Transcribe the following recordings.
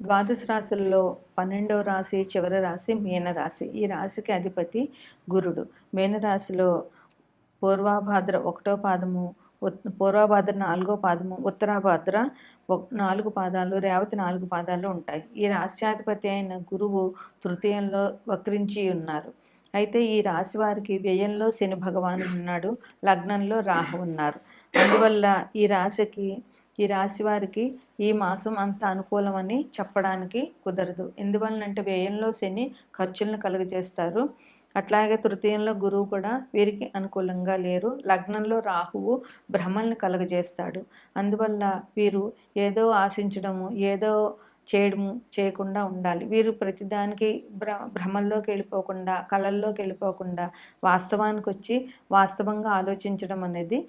ద్వాదశ రాశుల్లో పన్నెండవ రాశి చివరి రాశి మీనరాశి. ఈ రాశికి అధిపతి గురుడు. మీనరాశిలో పూర్వాభాద్ర ఒకటో పాదము పూర్వభాద్ర నాలుగో పాదము ఉత్తరాభాద్ర ఒక నాలుగు పాదాలు రేవతి నాలుగు పాదాలు ఉంటాయి. ఈ రాశ్యాధిపతి అయిన గురువు తృతీయంలో వక్రించి ఉన్నారు. అయితే ఈ రాశి వారికి వ్యయంలో శని భగవాను ఉన్నాడు లగ్నంలో రాహు ఉన్నారు. అందువల్ల ఈ రాశికి ఈ రాశి వారికి ఈ మాసం అంత అనుకూలమని చెప్పడానికి కుదరదు. ఎందువలనంటే వ్యయంలో శని ఖర్చులను కలుగజేస్తారు. అట్లాగే తృతీయంలో గురువు కూడా వీరికి అనుకూలంగా లేరు. లగ్నంలో రాహువు భ్రమల్ని కలుగజేస్తాడు. అందువల్ల వీరు ఏదో ఆశించడము ఏదో చేయడము చేయకుండా ఉండాలి. వీరు ప్రతిదానికి భ్ర భ్రమల్లోకి వెళ్ళిపోకుండా కళల్లోకి వెళ్ళిపోకుండా వాస్తవానికి వచ్చి వాస్తవంగా ఆలోచించడం అనేది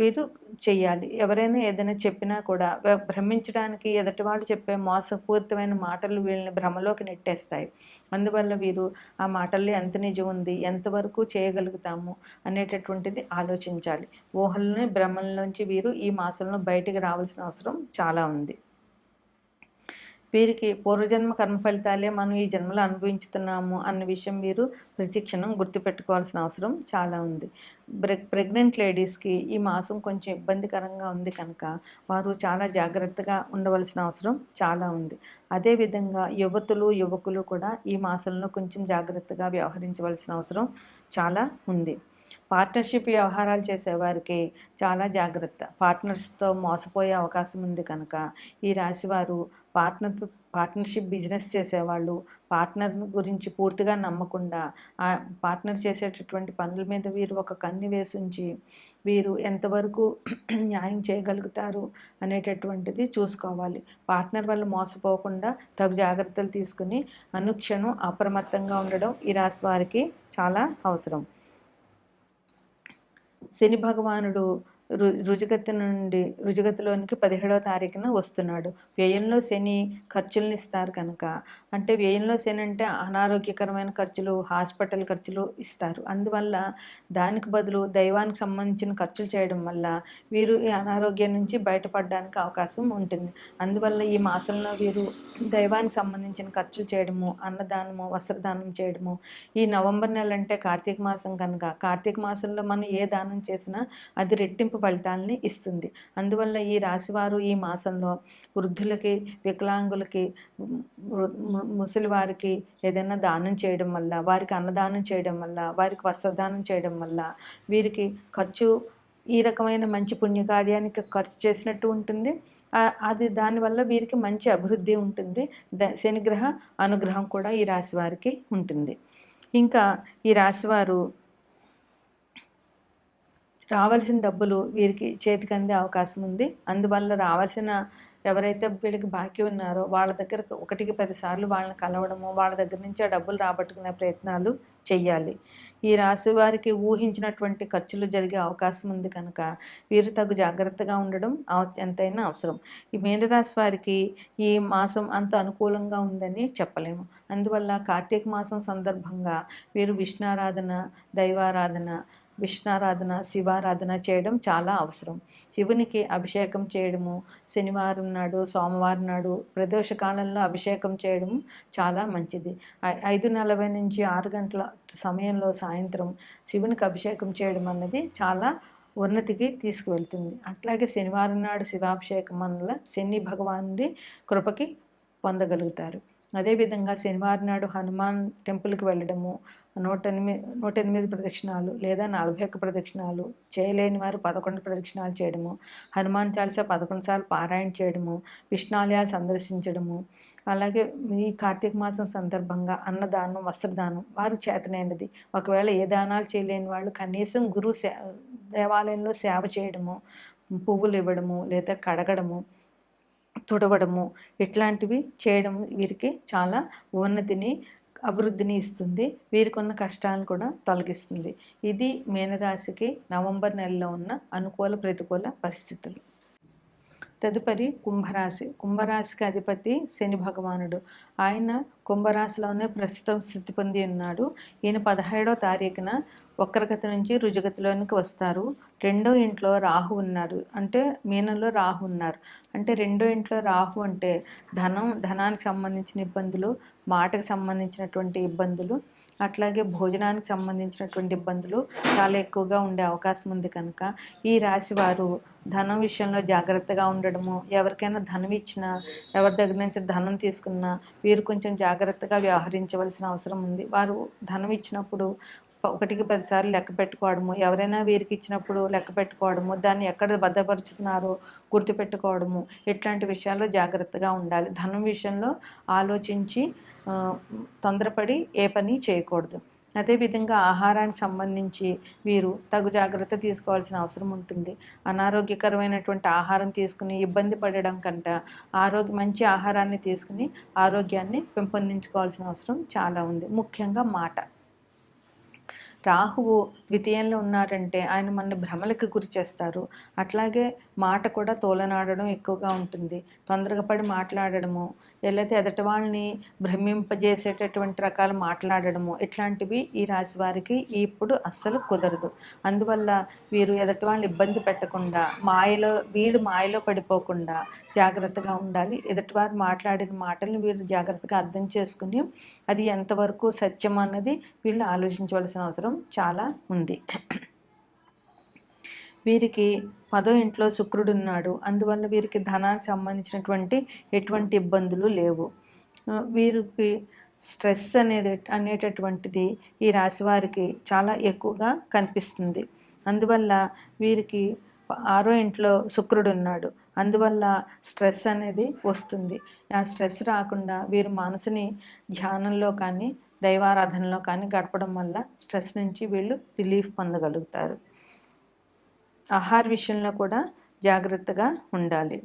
వీరు చేయాలి ఎవరైనా ఏదైనా చెప్పినా కూడా భ్రమించడానికి ఎదుటివాడు చెప్పే మోసపూరితమైన మాటలు వీళ్ళని భ్రమలోకి నెట్టేస్తాయి. అందువల్ల వీరు ఆ మాటల్లో ఎంత నిజం ఉంది ఎంతవరకు చేయగలుగుతాము అనేటటువంటిది ఆలోచించాలి. ఊహల్ని భ్రమల్లోంచి వీరు ఈ మాసంలో బయటికి రావాల్సిన అవసరం చాలా ఉంది. వీరికి పూర్వజన్మ కర్మ ఫలితాలే మనం ఈ జన్మలో అనుభవించుతున్నాము అన్న విషయం వీరు ప్రతిక్షణం గుర్తుపెట్టుకోవాల్సిన అవసరం చాలా ఉంది. ప్రెగ్ ప్రెగ్నెంట్ లేడీస్కి ఈ మాసం కొంచెం ఇబ్బందికరంగా ఉంది కనుక వారు చాలా జాగ్రత్తగా ఉండవలసిన అవసరం చాలా ఉంది. అదేవిధంగా యువతులు యువకులు కూడా ఈ మాసంలో కొంచెం జాగ్రత్తగా వ్యవహరించవలసిన అవసరం చాలా ఉంది. పార్ట్నర్షిప్ వ్యవహారాలు చేసేవారికి చాలా జాగ్రత్త. పార్ట్నర్స్తో మోసపోయే అవకాశం ఉంది కనుక ఈ రాశివారు పార్ట్నర్ పార్ట్నర్షిప్ బిజినెస్ చేసేవాళ్ళు పార్ట్నర్ గురించి పూర్తిగా నమ్మకుండా ఆ పార్ట్నర్ చేసేటటువంటి పనుల మీద వీరు ఒక కన్ను వేసుంచి వీరు ఎంతవరకు న్యాయం చేయగలుగుతారు అనేటటువంటిది చూసుకోవాలి. పార్ట్నర్ వల్ల మోసపోకుండా తగు జాగ్రత్తలు తీసుకుని అనుక్షణం అప్రమత్తంగా ఉండడం ఈ రాశి వారికి చాలా అవసరం. శని భగవానుడు రు రుజుగతి నుండి రుజుగతిలోనికి పదిహేడవ తారీఖున వస్తున్నాడు. వ్యయంలో శని ఖర్చులను ఇస్తారు కనుక. అంటే వ్యయంలో శని అంటే అనారోగ్యకరమైన ఖర్చులు హాస్పిటల్ ఖర్చులు ఇస్తారు. అందువల్ల దానికి బదులు దైవానికి సంబంధించిన ఖర్చులు చేయడం వల్ల వీరు ఈ అనారోగ్యం నుంచి బయటపడడానికి అవకాశం ఉంటుంది. అందువల్ల ఈ మాసంలో వీరు దైవానికి సంబంధించిన ఖర్చులు చేయడము అన్నదానము వస్త్రదానం చేయడము ఈ నవంబర్ నెల అంటే కార్తీక మాసం కనుక. కార్తీక మాసంలో మనం ఏ దానం చేసినా అది రెట్టింపు ఫలితాలని ఇస్తుంది. అందువల్ల ఈ రాశివారు ఈ మాసంలో వృద్ధులకి వికలాంగులకి ముసలివారికి ఏదైనా దానం చేయడం వల్ల వారికి అన్నదానం చేయడం వల్ల వారికి వస్త్రదానం చేయడం వల్ల వీరికి ఖర్చు ఈ రకమైన మంచి పుణ్యకార్యానికి ఖర్చు చేసినట్టు ఉంటుంది. అది దానివల్ల వీరికి మంచి అభివృద్ధి ఉంటుంది. ద శనిగ్రహ అనుగ్రహం కూడా ఈ రాశి వారికి ఉంటుంది. ఇంకా ఈ రాశివారు రావాల్సిన డబ్బులు వీరికి చేతికి అందే అవకాశం ఉంది. అందువల్ల రావాల్సిన ఎవరైతే వీళ్ళకి బాకీ ఉన్నారో వాళ్ళ దగ్గర ఒకటికి పదిసార్లు వాళ్ళని కలవడము వాళ్ళ దగ్గర నుంచి ఆ డబ్బులు రాబట్టుకునే ప్రయత్నాలు చెయ్యాలి. ఈ రాశి వారికి ఊహించినటువంటి ఖర్చులు జరిగే అవకాశం ఉంది కనుక వీరు తగు జాగ్రత్తగా ఉండడం అవ- ఎంతైనా అవసరం. ఈ మీనరాశి వారికి ఈ మాసం అంత అనుకూలంగా ఉందని చెప్పలేము. అందువల్ల కార్తీక మాసం సందర్భంగా వీరు విష్ణారాధన దైవారాధన విష్ణారాధన శివారాధన చేయడం చాలా అవసరం. శివునికి అభిషేకం చేయడము శనివారం నాడు సోమవారం నాడు ప్రదోష కాలంలో అభిషేకం చేయడం చాలా మంచిది. ఐ- ఐదు నలభై నుంచి ఆరు గంటల సమయంలో సాయంత్రం శివునికి అభిషేకం చేయడం అన్నది చాలా ఉన్నతికి తీసుకువెళ్తుంది. అట్లాగే శనివారం నాడు శివాభిషేకం వల్ల శని భగవానుడి కృపకి పొందగలుగుతారు. అదేవిధంగా శనివారం నాడు హనుమాన్ టెంపుల్కి వెళ్ళడము నూట ఎనిమిది నూట ఎనిమిది ప్రదక్షిణాలు లేదా నలభై ఒక్క ప్రదక్షిణాలు చేయలేని వారు పదకొండు ప్రదక్షిణాలు చేయడము హనుమాన్ చాలీసా పదకొండు సార్లు పారాయణ చేయడము విష్ణాలయాలు సందర్శించడము అలాగే ఈ కార్తీక మాసం సందర్భంగా అన్నదానం వస్త్రదానం వారు చేతనైనది. ఒకవేళ ఏ దానాలు చేయలేని వాళ్ళు కనీసం గురువు సే దేవాలయంలో సేవ చేయడము పువ్వులు ఇవ్వడము లేదా కడగడము తుడవడము ఇట్లాంటివి చేయడం వీరికి చాలా ఉన్నతిని అభివృద్ధిని ఇస్తుంది. వీరికి ఉన్న కష్టాలను కూడా తొలగిస్తుంది. ఇది మీనరాశికి నవంబర్ నెలలో ఉన్న అనుకూల ప్రతికూల పరిస్థితులు. తదుపరి కుంభరాశి. కుంభరాశికి అధిపతి శని భగవానుడు. ఆయన కుంభరాశిలోనే ప్రస్తుతం స్థితి పొంది ఉన్నాడు. ఈయన పదహేడో తారీఖున వక్రగతి నుంచి రుజుగతిలోనికి వస్తారు. రెండో ఇంట్లో రాహు ఉన్నారు అంటే మీనంలో రాహు ఉన్నారు. అంటే రెండో ఇంట్లో రాహు అంటే ధనం ధనానికి సంబంధించిన ఇబ్బందులు మాటకు సంబంధించినటువంటి ఇబ్బందులు అట్లాగే భోజనానికి సంబంధించినటువంటి ఇబ్బందులు చాలా ఎక్కువగా ఉండే అవకాశం ఉంది కనుక ఈ రాశి వారు ధనం విషయంలో జాగ్రత్తగా ఉండడము ఎవరికైనా ధనం ఇచ్చినా ఎవరి దగ్గర నుంచి ధనం తీసుకున్నా వీరు కొంచెం జాగ్రత్తగా వ్యవహరించవలసిన అవసరం ఉంది. వారు ధనం ఇచ్చినప్పుడు ఒకటికి పదిసార్లు లెక్క పెట్టుకోవడము ఎవరైనా వీరికి ఇచ్చినప్పుడు లెక్క పెట్టుకోవడము దాన్ని ఎక్కడ భద్రపరుచుతున్నారో గుర్తుపెట్టుకోవడము ఇట్లాంటి విషయాల్లో జాగ్రత్తగా ఉండాలి. ధనం విషయంలో ఆలోచించి తొందరపడి ఏ పని చేయకూడదు. అదేవిధంగా ఆహారానికి సంబంధించి వీరు తగు జాగ్రత్త తీసుకోవాల్సిన అవసరం ఉంటుంది. అనారోగ్యకరమైనటువంటి ఆహారం తీసుకుని ఇబ్బంది పడడం కంట ఆరోగ్య మంచి ఆహారాన్ని తీసుకుని ఆరోగ్యాన్ని పెంపొందించుకోవాల్సిన అవసరం చాలా ఉంది. ముఖ్యంగా మాట. రాహువు ద్వితీయంలో ఉన్నారంటే ఆయన మన భ్రమలకు గురి చేస్తారు. అట్లాగే మాట కూడా తోలనాడడం ఎక్కువగా ఉంటుంది. తొందరగా పడి మాట్లాడడము లేకపోతే ఎదటి వాళ్ళని భ్రమింపజేసేటటువంటి రకాలు మాట్లాడడము ఇట్లాంటివి ఈ రాశి వారికి ఇప్పుడు అస్సలు కుదరదు. అందువల్ల వీరు ఎదటి వాళ్ళని ఇబ్బంది పెట్టకుండా మాయలో వీడు మాయలో పడిపోకుండా జాగ్రత్తగా ఉండాలి. ఎదుటివారు మాట్లాడిన మాటలను వీరు జాగ్రత్తగా అర్థం చేసుకుని అది ఎంతవరకు సత్యం అన్నది వీళ్ళు ఆలోచించవలసిన అవసరం చాలా ఉంది. వీరికి పదో ఇంట్లో శుక్రుడు ఉన్నాడు అందువల్ల వీరికి ధనానికి సంబంధించినటువంటి ఎటువంటి ఇబ్బందులు లేవు. వీరికి స్ట్రెస్ అనేది అనేటటువంటిది ఈ రాశి వారికి చాలా ఎక్కువగా కనిపిస్తుంది. అందువల్ల వీరికి ఆరో ఇంట్లో శుక్రుడు ఉన్నాడు అందువల్ల స్ట్రెస్ అనేది వస్తుంది. ఆ స్ట్రెస్ రాకుండా వీరు మనసుని ధ్యానంలో కానీ దైవారాధనలో కానీ గడపడం వల్ల స్ట్రెస్ నుంచి వీళ్ళు రిలీఫ్ పొందగలుగుతారు. ఆహార విషయంలో కూడా జాగ్రత్తగా ఉండాలి.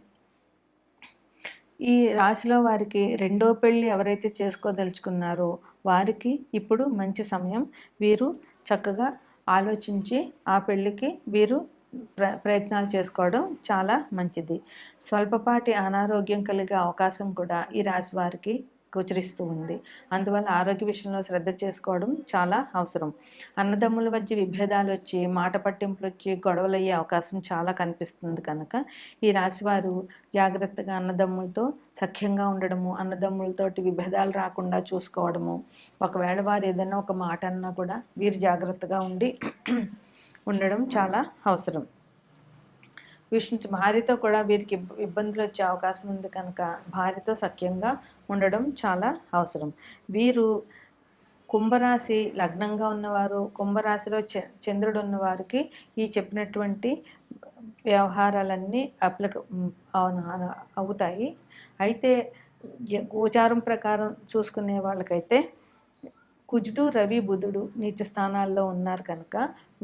ఈ రాశిలో వారికి రెండో పెళ్ళి ఎవరైతే చేసుకోదలుచుకున్నారో వారికి ఇప్పుడు మంచి సమయం. వీరు చక్కగా ఆలోచించి ఆ పెళ్ళికి వీరు ప్ర ప్రయత్నాలు చేసుకోవడం చాలా మంచిది. స్వల్పపాటి అనారోగ్యం కలిగే అవకాశం కూడా ఈ రాశి వారికి గోచరిస్తూ ఉంది. అందువల్ల ఆరోగ్య విషయంలో శ్రద్ధ చేసుకోవడం చాలా అవసరం. అన్నదమ్ముల మధ్య విభేదాలు వచ్చి మాట పట్టింపులు వచ్చి గొడవలు అయ్యే అవకాశం చాలా కనిపిస్తుంది కనుక ఈ రాశివారు జాగ్రత్తగా అన్నదమ్ములతో సఖ్యంగా ఉండడము అన్నదమ్ములతోటి విభేదాలు రాకుండా చూసుకోవడము. ఒకవేళ వారు ఏదైనా ఒక మాట అన్నా కూడా వీరు జాగ్రత్తగా ఉండి ఉండడం చాలా అవసరం. విష్ణు భార్యతో కూడా వీరికి ఇబ్బందులు వచ్చే అవకాశం ఉంది కనుక భార్యతో సఖ్యంగా ఉండడం చాలా అవసరం. వీరు కుంభరాశి లగ్నంగా ఉన్నవారు కుంభరాశిలో చంద్రుడు ఉన్నవారికి ఈ చెప్పినటువంటి వ్యవహారాలన్నీ అప్లిక అవుతాయి. అయితే గోచారం ప్రకారం చూసుకునే వాళ్ళకైతే కుజుడు రవి బుధుడు నీచ స్థానాల్లో ఉన్నారు కనుక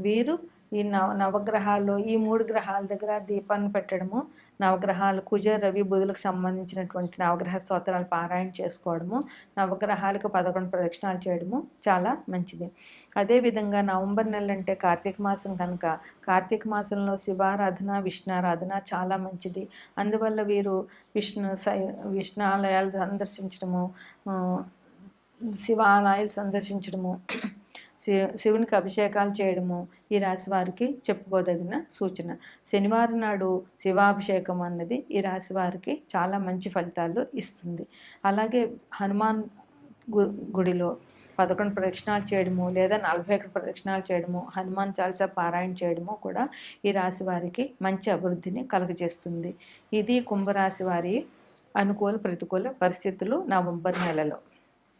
వీరు ఈ నవ నవగ్రహాల్లో ఈ మూడు గ్రహాల దగ్గర దీపాన్ని పెట్టడము నవగ్రహాలు కుజ రవి బుధులకు సంబంధించినటువంటి నవగ్రహ స్తోత్రాలు పారాయణ చేసుకోవడము నవగ్రహాలకు పదకొండు ప్రదక్షిణాలు చేయడము చాలా మంచిది. అదేవిధంగా నవంబర్ నెల అంటే కార్తీక మాసం కనుక కార్తీక మాసంలో శివారాధన విష్ణారాధన చాలా మంచిది. అందువల్ల వీరు విష్ణు సై విష్ణు ఆలయాలు సందర్శించడము శివాలయాలు సందర్శించడము శివునికి అభిషేకాలు చేయడము ఈ రాశి వారికి చెప్పుకోదగిన సూచన. శనివారం నాడు శివాభిషేకం అన్నది ఈ రాశి వారికి చాలా మంచి ఫలితాలు ఇస్తుంది. అలాగే హనుమాన్ గుడిలో పదకొండు ప్రదక్షిణాలు చేయడము లేదా నలభై ఒకటి ప్రదక్షిణాలు చేయడము హనుమాన్ చాలీసా పారాయణ చేయడము కూడా ఈ రాశి వారికి మంచి అభివృద్ధిని కలుగజేస్తుంది. ఇది కుంభరాశి వారి అనుకూల ప్రతికూల పరిస్థితులు నవంబర్ నెలలో.